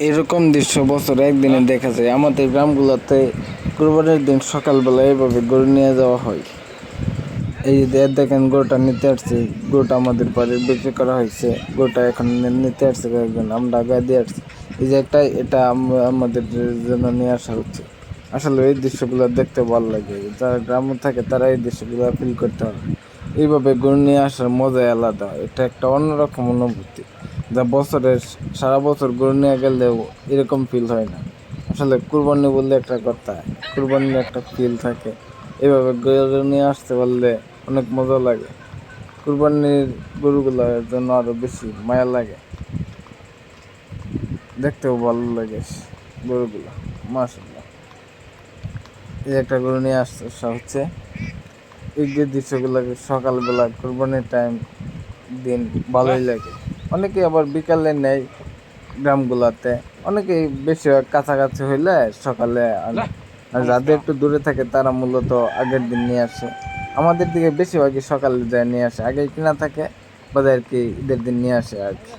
এরকম দৃশ্য বছরে একদিনে দেখা যায়। আমাদের গ্রামগুলোতে কুরবানির দিন সকালবেলা এইভাবে গরু নিয়ে যাওয়া হয়। এই যে দেখেন গরুটা নিতে আসছে। গরুটা আমাদের বাড়ির বিক্রি করা হয়েছে। গরুটা এখন নিতে আসছে কয়েকজন। আমরা আগে দিয়ে আসছি। এই যে একটা এটা আমাদের জন্য নিয়ে আসা হচ্ছে। আসলে এই দৃশ্যগুলো দেখতে ভালো লাগে। যারা গ্রামে থাকে তারা এই দৃশ্যগুলো ফিল করতে হবে এইভাবে গরু নিয়ে আসার মজাই আলাদা। এটা একটা অন্যরকম অনুভূতি। যা বছরের সারা বছর গরু নিয়ে গেলেও এরকম ফিল হয় না। আসলে কুরবানি বললে একটা কথা, কুরবানির একটা ফিল থাকে। এভাবে গরু নিয়ে আসতে পারলে অনেক মজা লাগে। কুরবানির গরুগুলোর জন্য আরও বেশি মায়া লাগে। দেখতেও ভালো লাগে গরুগুলো মাসাল্লাহ এই একটা গরু নিয়ে আসতে আসা হচ্ছে এই যে দৃশ্যগুলোকে সকালবেলা কুরবানির টাইম দিন ভালোই লাগে। অনেকে আবার বিকালে নেয় গ্রামগুলোতে। অনেকে বেশিরভাগ কাছাকাছি হইলে সকালে আর যাদের একটু দূরে থাকে তারা মূলত আগের দিন নিয়ে আসে। আমাদের দিকে বেশিরভাগই সকালে যায় নিয়ে আসে আগে কিনা থাকে বাজার কি ঈদের দিন নিয়ে আসে আর কি।